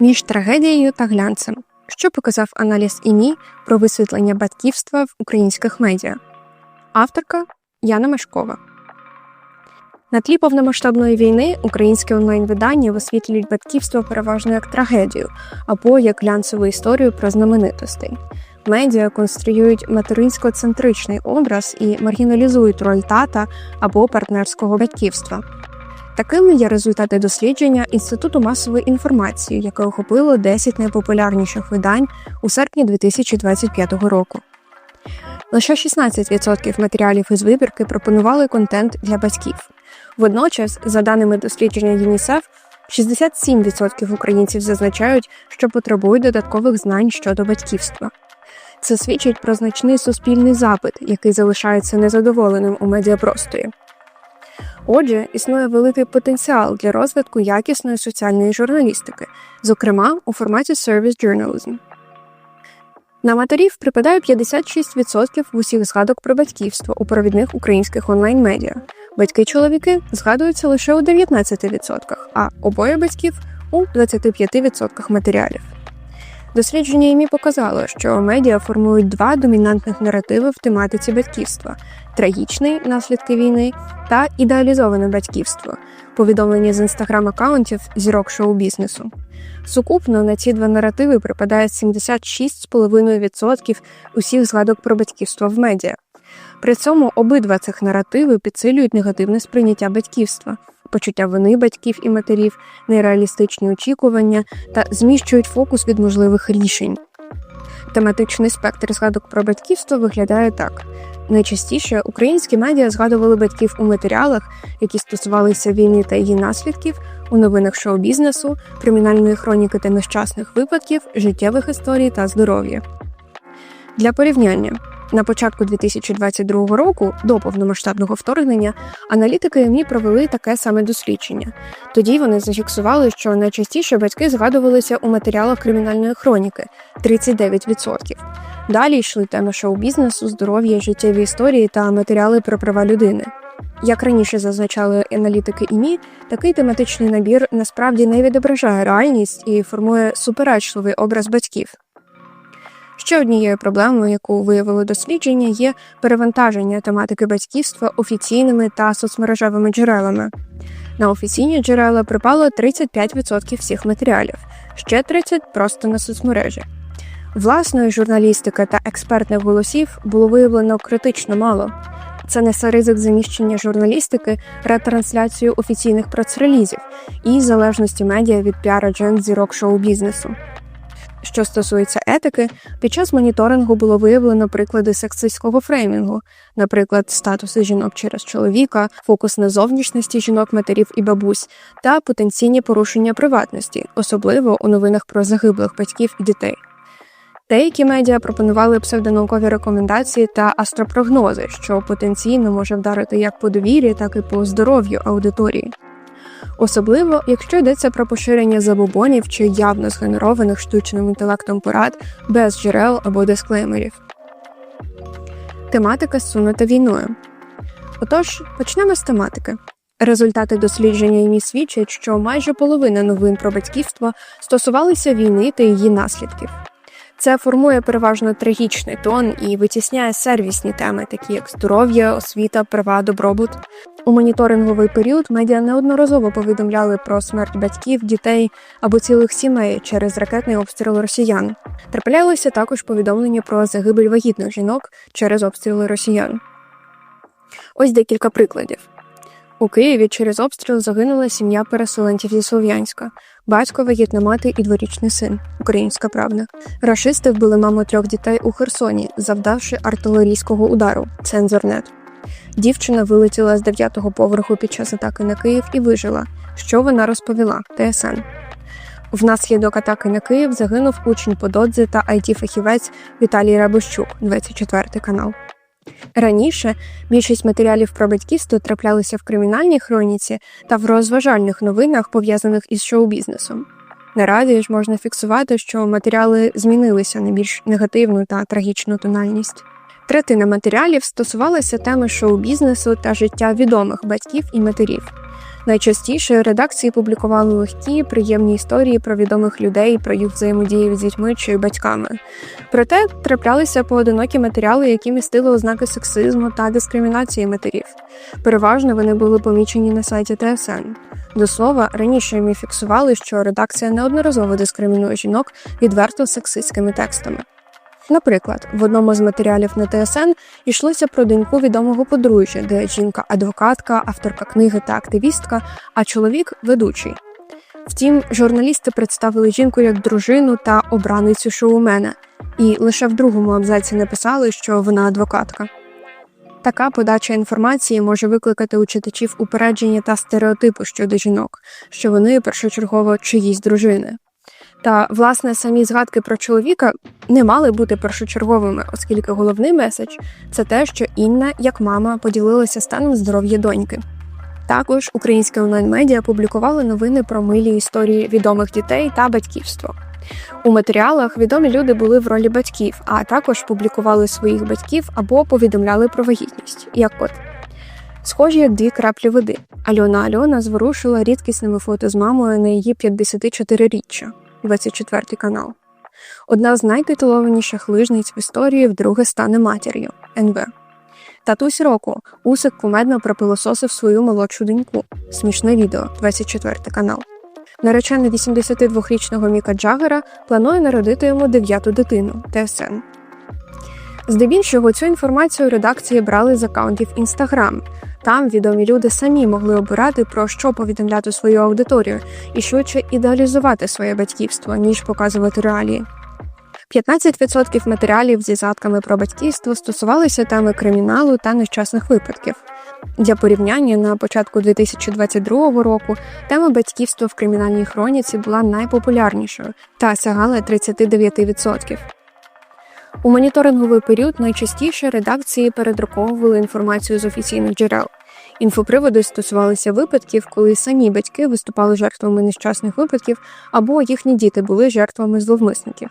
між трагедією та глянцем, що показав аналіз ІМІ про висвітлення батьківства в українських медіа. Авторка Яна Мешкова. На тлі повномасштабної війни українські онлайн-видання висвітлюють батьківство переважно як трагедію або як глянцеву історію про знаменитостей. Медіа конструюють материнсько-центричний образ і маргіналізують роль тата або партнерського батьківства. Такими є результати дослідження Інституту масової інформації, яке охопило 10 найпопулярніших видань у серпні 2025 року. Лише 16% матеріалів із вибірки пропонували контент для батьків. Водночас, за даними дослідження ЮНІСЕФ, 67% українців зазначають, що потребують додаткових знань щодо батьківства. Це свідчить про значний суспільний запит, який залишається незадоволеним у медіапросторі. Отже, існує великий потенціал для розвитку якісної соціальної журналістики, зокрема у форматі Service Journalism. На матерів припадає 56% в усіх згадок про батьківство у провідних українських онлайн-медіа. Батьки-чоловіки згадуються лише у 19%, а обоє батьків у 25% матеріалів. Дослідження ІМІ показало, що медіа формують два домінантних наративи в тематиці батьківства: трагічний наслідки війни та ідеалізоване батьківство, повідомлення з інстаграм-аккаунтів зірок шоу-бізнесу. Сукупно на ці два наративи припадає 76,5% усіх згадок про батьківство в медіа. При цьому обидва цих наративи підсилюють негативне сприйняття батьківства, почуття вини батьків і матерів, нереалістичні очікування та зміщують фокус від можливих рішень. Тематичний спектр згадок про батьківство виглядає так: найчастіше українські медіа згадували батьків у матеріалах, які стосувалися війни та її наслідків, у новинах шоу-бізнесу, кримінальної хроніки та нещасних випадків, життєвих історій та здоров'я. Для порівняння на початку 2022 року, до повномасштабного вторгнення, аналітики МІ провели таке саме дослідження. Тоді вони зафіксували, що найчастіше батьки згадувалися у матеріалах кримінальної хроніки 39%. Далі йшли теми шоу-бізнесу, здоров'я, життєві історії та матеріали про права людини. Як раніше зазначали аналітики ІМІ, такий тематичний набір насправді не відображає реальність і формує суперечливий образ батьків. Ще однією проблемою, яку виявили дослідження, є перевантаження тематики батьківства офіційними та соцмережевими джерелами. На офіційні джерела припало 35% всіх матеріалів, ще 30% просто на соцмережі. Власної журналістики та експертних голосів було виявлено критично мало. Це несе ризик заміщення журналістики ретрансляцією офіційних прес-релізів і залежності медіа від піар-аджент зірок шоу-бізнесу. Що стосується етики, під час моніторингу було виявлено приклади сексистського фреймінгу, наприклад, статуси жінок через чоловіка, фокус на зовнішності жінок, матерів і бабусь, та потенційні порушення приватності, особливо у новинах про загиблих батьків і дітей. Деякі медіа пропонували псевдонаукові рекомендації та астропрогнози, що потенційно може вдарити як по довірі, так і по здоров'ю аудиторії особливо якщо йдеться про поширення забобонів чи явно згенерованих штучним інтелектом порад без джерел або дисклеймерів. Тематика зсунута війною. Отож, почнемо з тематики. Результати дослідження ІМІ свідчать, що майже половина новин про батьківство стосувалися війни та її наслідків. Це формує переважно трагічний тон і витісняє сервісні теми, такі як здоров'я, освіта, права, добробут. У моніторинговий період медіа неодноразово повідомляли про смерть батьків, дітей або цілих сімей через ракетний обстріл росіян. Траплялися також повідомлення про загибель вагітних жінок через обстріли росіян. Ось декілька прикладів. У Києві через обстріл загинула сім'я переселенців зі Слов'янська, батько, вагітна мати і дворічний син. Українська правда. Рашисти вбили маму трьох дітей у Херсоні, завдавши артилерійського удару. Цензорнет. Дівчина вилетіла з дев'ятого поверху під час атаки на Київ і вижила. Що вона розповіла? ТСН. Внаслідок атаки на Київ загинув учень Пододзи та it фахівець Віталій Рабощук, 24 канал. Раніше більшість матеріалів про батьківство траплялися в кримінальній хроніці та в розважальних новинах, пов'язаних із шоу-бізнесом. Наразі ж можна фіксувати, що матеріали змінилися на більш негативну та трагічну тональність. Третина матеріалів стосувалася теми шоу-бізнесу та життя відомих батьків і матерів. Найчастіше редакції публікували легкі, приємні історії про відомих людей, про їх взаємодію з дітьми чи батьками. Проте траплялися поодинокі матеріали, які містили ознаки сексизму та дискримінації матерів. Переважно вони були помічені на сайті ТСН. До слова, раніше ми фіксували, що редакція неодноразово дискримінує жінок відверто сексистськими текстами. Наприклад, в одному з матеріалів на ТСН йшлося про доньку відомого подружжя, де жінка адвокатка, авторка книги та активістка, а чоловік ведучий. Втім, журналісти представили жінку як дружину та обраницю шоумена, і лише в другому абзаці написали, що вона адвокатка. Така подача інформації може викликати у читачів упередження та стереотипи щодо жінок, що вони першочергово чиїсь дружини. Та, власне, самі згадки про чоловіка не мали бути першочерговими, оскільки головний меседж це те, що Інна, як мама, поділилася станом здоров'я доньки. Також українське онлайн-медіа публікували новини про милі історії відомих дітей та батьківство. У матеріалах відомі люди були в ролі батьків, а також публікували своїх батьків або повідомляли про вагітність, як от. Схожі як дві краплі води. Альона Альона зворушила рідкісними фото з мамою на її 54-річчя, 24 канал. Одна з найтитулованіших лижниць в історії вдруге стане матір'ю НВ. Татусь року Усик кумедно пропилососив свою молодшу доньку. Смішне відео, 24 канал. Наречена 82-річного Міка Джагера планує народити йому дев'яту дитину ТСН. Здебільшого цю інформацію редакції брали з акаунтів Instagram. Там відомі люди самі могли обирати про що повідомляти свою аудиторію і швидше ідеалізувати своє батьківство, ніж показувати реалії. 15% матеріалів зі згадками про батьківство стосувалися теми криміналу та нещасних випадків. Для порівняння на початку 2022 року тема батьківства в кримінальній хроніці була найпопулярнішою та сягала 39%. У моніторинговий період найчастіше редакції передруковували інформацію з офіційних джерел. Інфоприводи стосувалися випадків, коли самі батьки виступали жертвами нещасних випадків або їхні діти були жертвами зловмисників.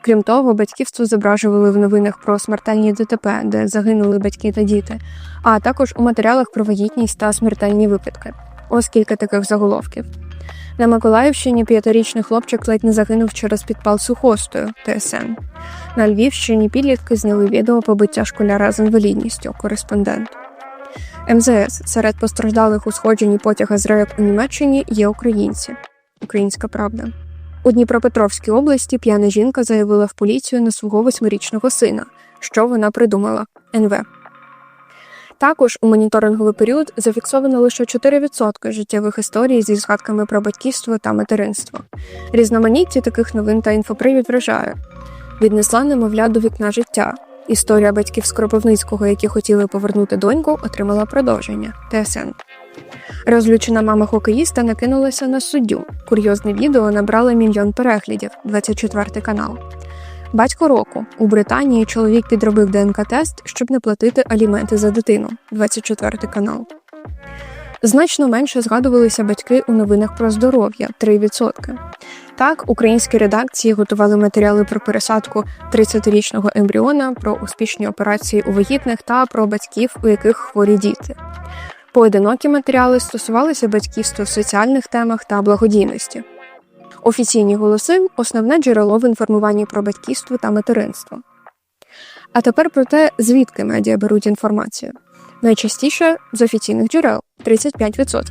Крім того, батьківство зображували в новинах про смертельні ДТП, де загинули батьки та діти, а також у матеріалах про вагітність та смертельні випадки. Ось кілька таких заголовків. На Миколаївщині п'ятирічний хлопчик ледь не загинув через підпал сухостою ТСН. На Львівщині підлітки зняли відео побиття школяра з інвалідністю. Кореспондент. МЗС серед постраждалих у сходженні потяга з рейок у Німеччині є українці. Українська правда. У Дніпропетровській області п'яна жінка заявила в поліцію на свого восьмирічного сина. Що вона придумала? НВ. Також у моніторинговий період зафіксовано лише 4% життєвих історій зі згадками про батьківство та материнство. Різноманіття таких новин та інфопривід вражає. Віднесла немовля до вікна життя. Історія батьків з які хотіли повернути доньку, отримала продовження. ТСН. Розлючена мама хокеїста накинулася на суддю. Курйозне відео набрало мільйон переглядів 24 канал. Батько року у Британії чоловік підробив ДНК-тест, щоб не платити аліменти за дитину. 24 канал. Значно менше згадувалися батьки у новинах про здоров'я 3%. Так, українські редакції готували матеріали про пересадку 30-річного ембріона, про успішні операції у вагітних та про батьків, у яких хворі діти. Поодинокі матеріали стосувалися батьківства в соціальних темах та благодійності. Офіційні голоси основне джерело в інформуванні про батьківство та материнство. А тепер про те, звідки медіа беруть інформацію. Найчастіше з офіційних джерел 35%.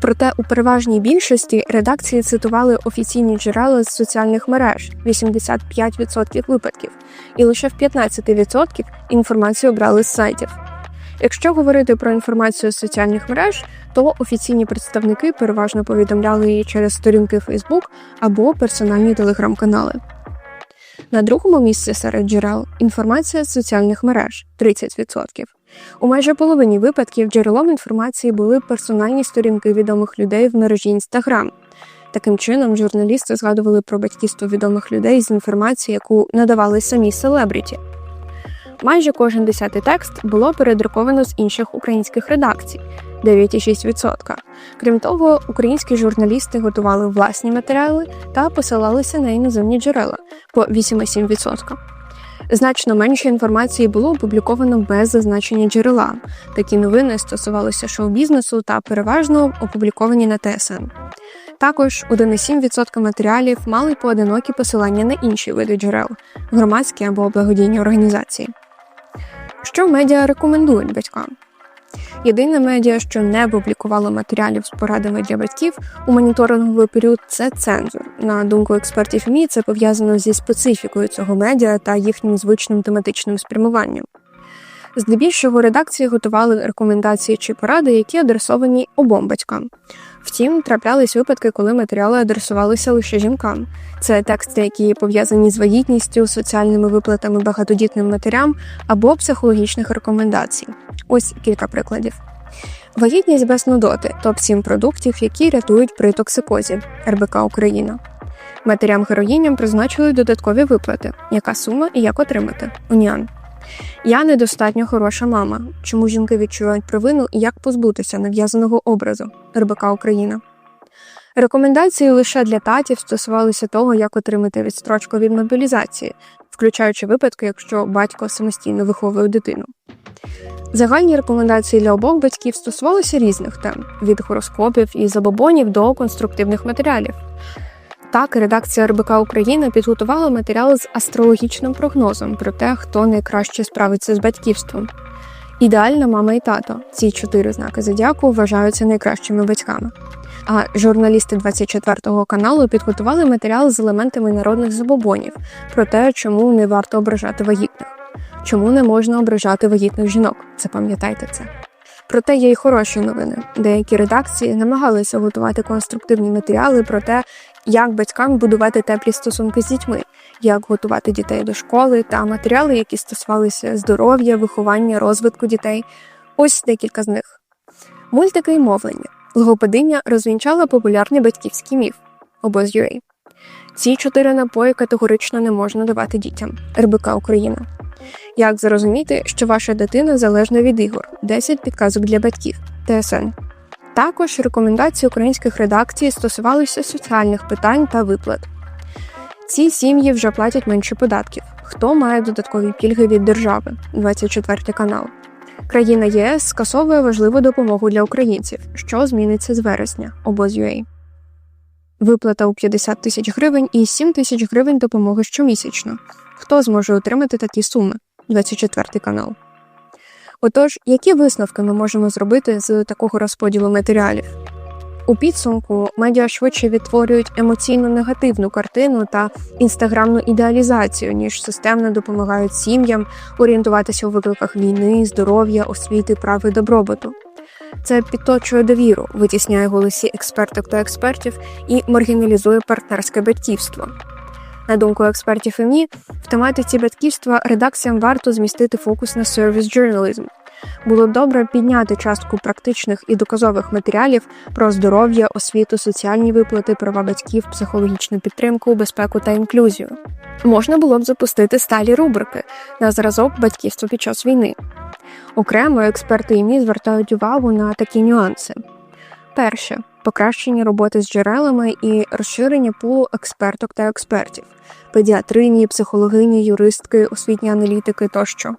Проте у переважній більшості редакції цитували офіційні джерела з соціальних мереж 85% випадків, і лише в 15% інформацію брали з сайтів. Якщо говорити про інформацію з соціальних мереж, то офіційні представники переважно повідомляли її через сторінки Facebook або персональні телеграм-канали. На другому місці серед джерел інформація з соціальних мереж 30%. У майже половині випадків джерелом інформації були персональні сторінки відомих людей в мережі Instagram. Таким чином, журналісти згадували про батьківство відомих людей з інформації, яку надавали самі селебріті. Майже кожен десятий текст було передруковано з інших українських редакцій 9,6%. Крім того, українські журналісти готували власні матеріали та посилалися на іноземні джерела по 8,7%. Значно менше інформації було опубліковано без зазначення джерела. Такі новини стосувалися шоу-бізнесу та переважно опубліковані на ТСН. Також 1,7% матеріалів мали поодинокі посилання на інші види джерел громадські або благодійні організації. Що медіа рекомендують батькам? Єдине медіа, що не публікувало матеріалів з порадами для батьків у моніторинговий період, це цензур. На думку експертів МІ, це пов'язано зі специфікою цього медіа та їхнім звичним тематичним спрямуванням. Здебільшого редакції готували рекомендації чи поради, які адресовані обом батькам. Втім, траплялись випадки, коли матеріали адресувалися лише жінкам. Це тексти, які пов'язані з вагітністю, соціальними виплатами багатодітним матерям або психологічних рекомендацій. Ось кілька прикладів. Вагітність без нудоти топ 7 продуктів, які рятують при токсикозі РБК Україна. Матерям героїням призначили додаткові виплати, яка сума і як отримати. Уніан. Я недостатньо хороша мама. Чому жінки відчувають провину і як позбутися нав'язаного образу РБК Україна. Рекомендації лише для татів стосувалися того, як отримати відстрочку від мобілізації, включаючи випадки, якщо батько самостійно виховує дитину. Загальні рекомендації для обох батьків стосувалися різних тем від гороскопів і забобонів до конструктивних матеріалів. Так, редакція РБК Україна підготувала матеріал з астрологічним прогнозом про те, хто найкраще справиться з батьківством. Ідеальна мама і тато. Ці чотири знаки зодіаку вважаються найкращими батьками. А журналісти 24-го каналу підготували матеріал з елементами народних забобонів про те, чому не варто ображати вагітних, чому не можна ображати вагітних жінок. Запам'ятайте це. Проте є й хороші новини. Деякі редакції намагалися готувати конструктивні матеріали про те, як батькам будувати теплі стосунки з дітьми, як готувати дітей до школи та матеріали, які стосувалися здоров'я, виховання, розвитку дітей. Ось декілька з них. Мультики і мовлення. Логопединя розвінчала популярний батьківський міф обоз UA. Ці чотири напої категорично не можна давати дітям. РБК Україна. Як зрозуміти, що ваша дитина залежна від ігор? 10 підказок для батьків. ТСН. Також рекомендації українських редакцій стосувалися соціальних питань та виплат. Ці сім'ї вже платять менше податків. Хто має додаткові пільги від держави? 24 канал. Країна ЄС скасовує важливу допомогу для українців, що зміниться з вересня. Обоз.UA. Виплата у 50 тисяч гривень і 7 тисяч гривень допомоги щомісячно. Хто зможе отримати такі суми? 24 канал. Отож, які висновки ми можемо зробити з такого розподілу матеріалів? У підсумку медіа швидше відтворюють емоційно негативну картину та інстаграмну ідеалізацію, ніж системно допомагають сім'ям орієнтуватися у викликах війни, здоров'я, освіти, прав і добробуту. Це підточує довіру, витісняє голосі експерток та експертів і маргіналізує партнерське батьківство. На думку експертів ІМІ, в тематиці батьківства редакціям варто змістити фокус на сервіс journalism. Було б добре підняти частку практичних і доказових матеріалів про здоров'я, освіту, соціальні виплати, права батьків, психологічну підтримку, безпеку та інклюзію. Можна було б запустити сталі рубрики на зразок батьківства під час війни. Окремо експерти ІМІ звертають увагу на такі нюанси. Перше покращення роботи з джерелами і розширення пулу експерток та експертів, педіатрині, психологині, юристки, освітні аналітики тощо.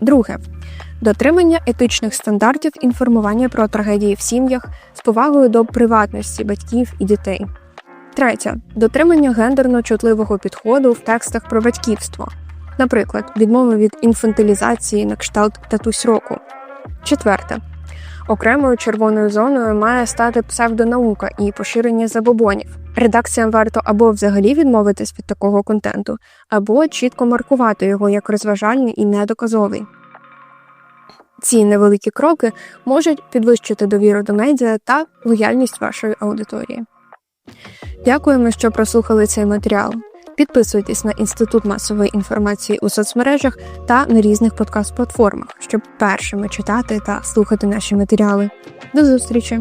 Друге дотримання етичних стандартів інформування про трагедії в сім'ях з повагою до приватності батьків і дітей. Третє дотримання гендерно чутливого підходу в текстах про батьківство, наприклад, відмови від інфантилізації на кшталт татусь року. Четверте Окремою червоною зоною має стати псевдонаука і поширення забобонів. Редакціям варто або взагалі відмовитись від такого контенту, або чітко маркувати його як розважальний і недоказовий. Ці невеликі кроки можуть підвищити довіру до медіа та лояльність вашої аудиторії. Дякуємо, що прослухали цей матеріал. Підписуйтесь на інститут масової інформації у соцмережах та на різних подкаст-платформах, щоб першими читати та слухати наші матеріали. До зустрічі!